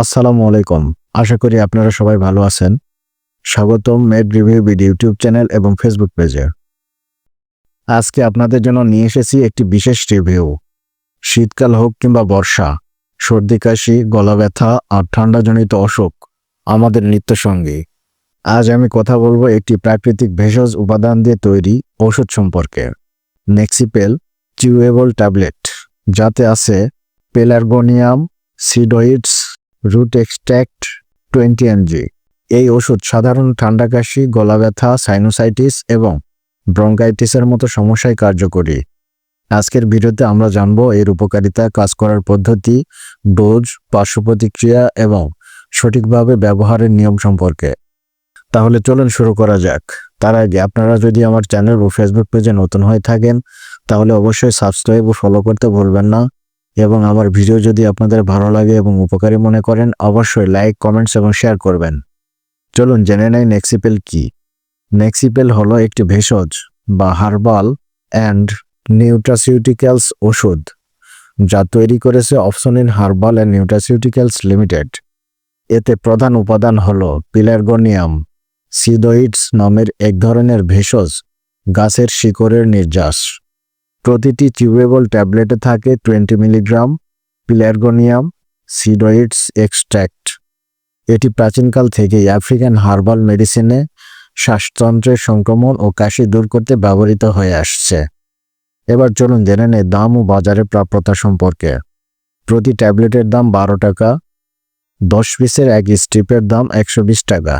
আসসালামু আলাইকুম। আশা করি আপনারা সবাই ভালো আছেন। স্বাগতম med review BD YouTube channel এবং ফেসবুক পেজে। আজকে আপনাদের জন্য নিয়ে এসেছি একটি বিশেষ রিভিউ। শীতকাল হোক কিংবা বর্ষা, সর্দি, কাশি, গলা ব্যথা আর ঠান্ডাজনিত অসুখ আমাদের নিত্যসঙ্গী। আজ আমি কথা বলব একটি প্রাকৃতিক ভেষজ উপাদান দিয়ে তৈরি ওষুধ সম্পর্কে। নেক্সিপেল চিউয়েবল ট্যাবলেট, যাতে আছে pelargonium, sidoides root extract twenty MG এই ওষুধ সাধারণ ঠান্ডা কাশি, গলা ব্যথা সাইনোসাইটিস এবং ব্রঙ্কাইটিসের মতো সমস্যায় কার্যকরী। আজকের ভিডিওতে আমরা জানব এর উপকারিতা, কাজ করার পদ্ধতি, ডোজ পার্শ্ব প্রতিক্রিয়া এবং সঠিকভাবে ব্যবহারের নিয়ম সম্পর্কে। তাহলে চলুন শুরু করা যাক। তার আগে আপনারা যদি আমার চ্যানেল ও ফেসবুক পেজে নতুন হয়ে থাকেন, তাহলে অবশ্যই সাবস্ক্রাইব ও ফলো করতে ভুলবেন না। এবং আমার ভিডিও যদি আপনাদের ভালো লাগে এবং উপকারী মনে করেন, অবশ্যই লাইক কমেন্টস এবং শেয়ার করবেন। চলুন, জেনে নেই নেক্সিপেল কি। নেক্সিপেল হলো একটি ভেষজ বা হার্বাল অ্যান্ড নিউট্রাসিউটিক্যালস ওষুধ, যা তৈরি করেছে অপশনিন হার্বাল অ্যান্ড নিউট্রাসিউটিক্যালস লিমিটেড এতে প্রধান উপাদান হল পিলারগোনিয়াম সিডোইডস নামের এক ধরনের ভেষজ, গাছের শিকড়ের নির্যাস। প্রতিটি চিউয়েবল ট্যাবলেটে থাকে twenty milligram pelargonium sidoides extract এটি প্রাচীনকাল থেকেই আফ্রিকান হার্বাল মেডিসিনে শ্বাসতন্ত্রের সংক্রমণ ও কাশি দূর করতে ব্যবহৃত হয়ে আসছে। এবার চলুন জেনে নেই দাম ও বাজারে প্রাপ্যতা সম্পর্কে। প্রতি ট্যাবলেটের দাম বারো টাকা, দশ পিসের এক স্ট্রিপের দাম একশো বিশ টাকা।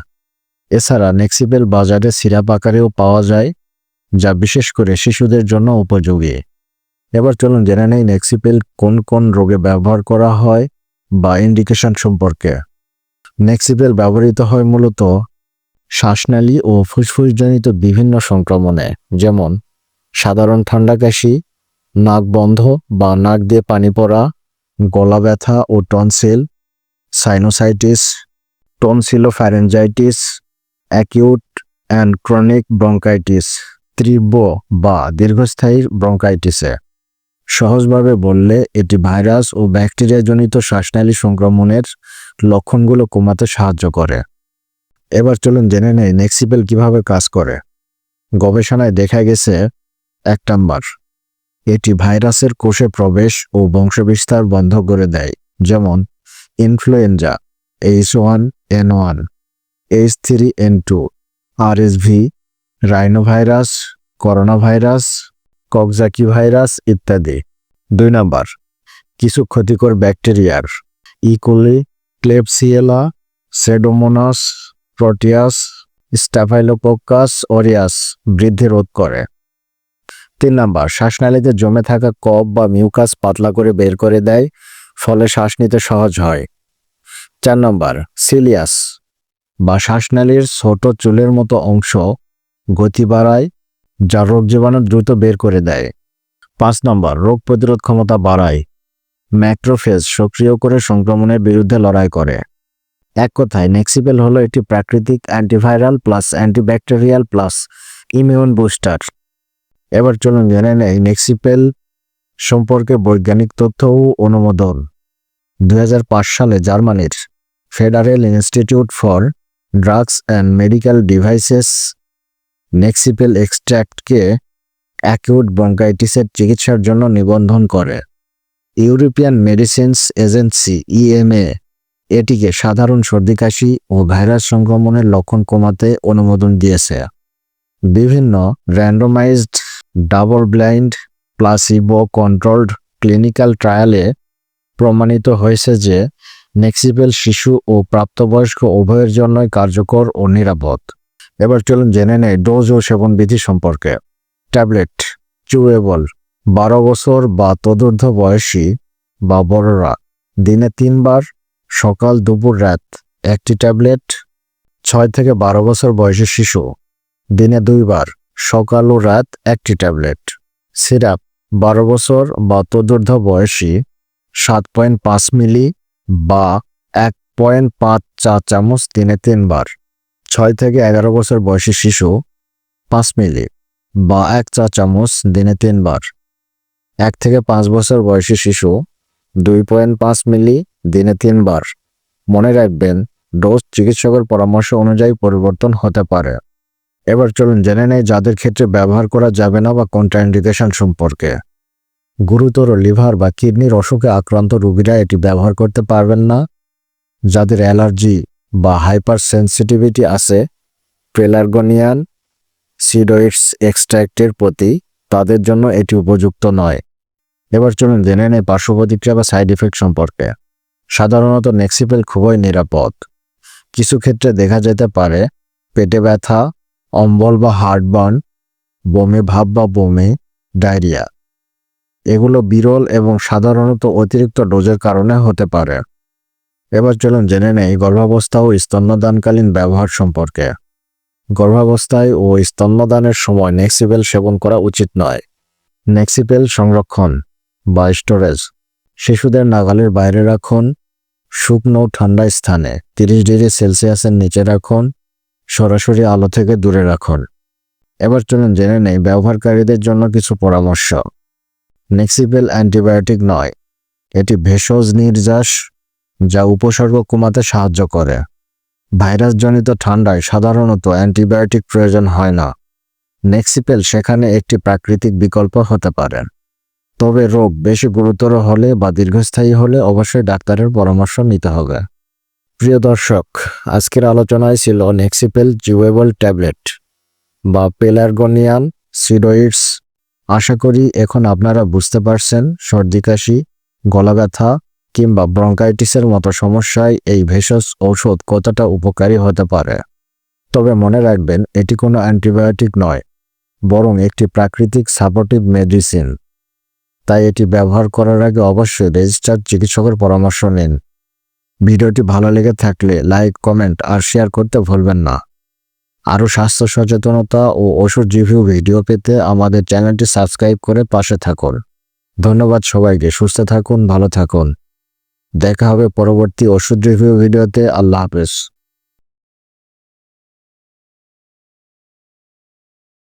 এছাড়া নেক্সিপেল বাজারে সিরাপ আকারেও পাওয়া যায় যা বিশেষ করে শিশুদের জন্য উপযোগী। এবার চলুন জেনে নেই নেক্সিপেল কোন কোন রোগে ব্যবহার করা হয় বা ইন্ডিকেশন সম্পর্কে। নেক্সিপেল ব্যবহৃত হয় মূলত শ্বাসনালী ও ফুসফুসজনিত বিভিন্ন সংক্রমণে, যেমন সাধারণ ঠান্ডা কাশি, নাক বন্ধ বা নাক দিয়ে পানি পড়া, গলা ব্যথা ও tonsil sinusitis tonsillopharyngitis acute and chronic bronchitis তীব্র বা দীর্ঘস্থায়ী ব্রঙ্কাইটিসে সহজভাবে বললে, এটি ভাইরাস ও ব্যাকটেরিয়াজনিত শ্বাসনালী সংক্রমণের লক্ষণগুলো কমাতে সাহায্য করে। এবার চলুন জেনে নেই নেক্সিপেল কীভাবে কাজ করে। গবেষণায় দেখা গেছে, এক নাম্বার, এটি ভাইরাসের কোষে প্রবেশ ও বংশবিস্তার বন্ধ করে দেয়, যেমন influenza H one N one H three N two RSV rhinovirus corona virus coxsackie virus ইত্যাদি। দুই নাম্বার, কিছু ক্ষতিকর ব্যাকটেরিয়ার E coli Klebsiella Pseudomonas Proteus Staphylococcus aureus বৃদ্ধি রোধ করে। তিন নাম্বার, শ্বাসনালীতে জমে থাকা কফ বা মিউকাস পাতলা করে বের করে দেয়, ফলে শ্বাস নিতে সহজ হয়। চার নম্বর, সিলিয়াস বা শ্বাসনালীর ছোট চুলের মতো অংশ গতি বাড়ায়, যা রোগ জীবাণু দ্রুত বের করে দেয়। পাঁচ নম্বর, রোগ প্রতিরোধ ক্ষমতা বাড়ায়। ম্যাক্রোফেজ সক্রিয় করে সংক্রমণের বিরুদ্ধে লড়াই করে। এক কথায়, নেক্সিপেল হলো একটি প্রাকৃতিক antiviral plus antibacterial plus immune booster এবার চলুন জেনে নেই নেক্সিপেল সম্পর্কে বৈজ্ঞানিক তথ্য ও অনুমোদন। দু হাজার পাঁচ সালে জার্মানির federal institute for drugs and medical devices Nexipel এক্সট্র্যাক্টকে acute ব্রঙ্কাইটিসের চিকিৎসার জন্য নিবন্ধন করে। ইউরোপিয়ান মেডিসিনস এজেন্সি, ইএমএ, এটিকে সাধারণ সর্দি, কাশি ও ভাইরাস সংক্রমণের লক্ষণ কমাতে অনুমোদন দিয়েছে। বিভিন্ন randomized double blind placebo controlled clinical ট্রায়ালে প্রমাণিত হয়েছে যে নেক্সিপেল শিশু ও প্রাপ্তবয়স্ক উভয়ের জন্যই কার্যকর ও নিরাপদ। এবার চলুন জেনে নেই ডোজ ও সেবনবিধি সম্পর্কে। ট্যাবলেট চুয়েবল বারো বছর বা তদূর্ধ্ব বয়সী বা বড়রা, দিনে তিনবার, সকাল, দুপুর, রাত। একটি ট্যাবলেট, ছয় থেকে বারো বছর বয়সী শিশু, দিনে দুইবার, সকাল ও রাত একটি ট্যাবলেট। সিরাপ, বারো বছর বা তদূর্ধ্ব বয়সী, সাত পয়েন্ট পাঁচ মিলি বা এক পয়েন্ট পাঁচ চা চামচ দিনে তিনবার। ছয় থেকে এগারো বছর বয়সী শিশু, পাঁচ মিলি, বা এক চা চামচ দিনে তিনবার। এক থেকে পাঁচ বছর বয়সী শিশু, দুই পয়েন্ট পাঁচ মিলি দিনে তিনবার। মনে রাখবেন, ডোজ চিকিৎসকের পরামর্শ অনুযায়ী পরিবর্তন হতে পারে। এবার চলুন জেনে নেই যাদের ক্ষেত্রে ব্যবহার করা যাবে না বা কন্ট্রাইন্ডিকেশন সম্পর্কে। গুরুতর লিভার বা কিডনির অসুখে আক্রান্ত রোগীরা এটি ব্যবহার করতে পারবেন না। যাদের অ্যালার্জি বা হাইপার সেন্সিটিভিটি আছে প্রেলার্গোনিয়ান সিডোইডস এক্সট্রাক্টের প্রতি তাদের জন্য এটি উপযুক্ত নয়। এবার চলুন জেনে নেই পার্শ্ব প্রতিক্রিয়া বা সাইড ইফেক্ট সম্পর্কে। সাধারণত নেক্সিপেল খুবই নিরাপদ। কিছু ক্ষেত্রে দেখা যেতে পারে পেটে ব্যথা, অম্বল বা হার্টবার্ন বমি ভাব বা বমি ডায়রিয়া এগুলো বিরল এবং সাধারণত অতিরিক্ত ডোজের কারণে হতে পারে। এবার চলুন জেনে নেই গর্ভাবস্থা ও স্তন্যদানকালীন ব্যবহার সম্পর্কে। গর্ভাবস্থায় ও স্তন্যদানের সময় নেক্সিপেল সেবন করা উচিত নয়। নেক্সিপেল সংরক্ষণ বা স্টোরেজ। শিশুদের নাগালের বাইরে রাখুন। শুকনো ঠান্ডা স্থানে তিরিশ ডিগ্রি সেলসিয়াসের নিচে রাখুন। সরাসরি আলো থেকে দূরে রাখুন। এবার চলুন জেনে নেই ব্যবহারকারীদের জন্য কিছু পরামর্শ। নেক্সিপেল অ্যান্টিবায়োটিক নয়। এটি ভেষজ নির্যাস যা উপসর্গ কমাতে সাহায্য করে। ভাইরাসজনিত ঠান্ডায় সাধারণত অ্যান্টিবায়োটিক প্রয়োজন হয় না। নেক্সিপেল সেখানে একটি প্রাকৃতিক বিকল্প হতে পারে। তবে রোগ বেশি গুরুতর হলে বা দীর্ঘস্থায়ী হলে অবশ্যই ডাক্তারের পরামর্শ নিতে হবে। প্রিয় দর্শক, আজকের আলোচনায় ছিল নেক্সিপেল জিউয়েবল ট্যাবলেট বা পেলার্গোনিয়ান সিডোইডস আশা করি এখন আপনারা বুঝতে পারছেন, সর্দি কাশি গলা ব্যথা কিংবা ব্রঙ্কাইটিসের মতো সমস্যায় এই ভেষজ ঔষধ কতটা উপকারী হতে পারে? তবে মনে রাখবেন, এটি কোনো অ্যান্টিবায়োটিক নয়, বরং একটি প্রাকৃতিক সাপোর্টিভ মেডিসিন। তাই এটি ব্যবহার করার আগে অবশ্যই রেজিস্টার্ড চিকিৎসকের পরামর্শ নিন। ভিডিওটি ভালো লেগে থাকলে লাইক, কমেন্ট আর শেয়ার করতে ভুলবেন না। আরও স্বাস্থ্য সচেতনতা ও ওষুধ রিভিউ ভিডিও পেতে আমাদের চ্যানেলটি সাবস্ক্রাইব করে পাশে থাকুন। ধন্যবাদ সবাইকে, সুস্থ থাকুন, ভালো থাকুন। দেখা হবে পরবর্তী ওষুধ রিভিউ ভিডিওতে। আল্লাহ হাফেজ।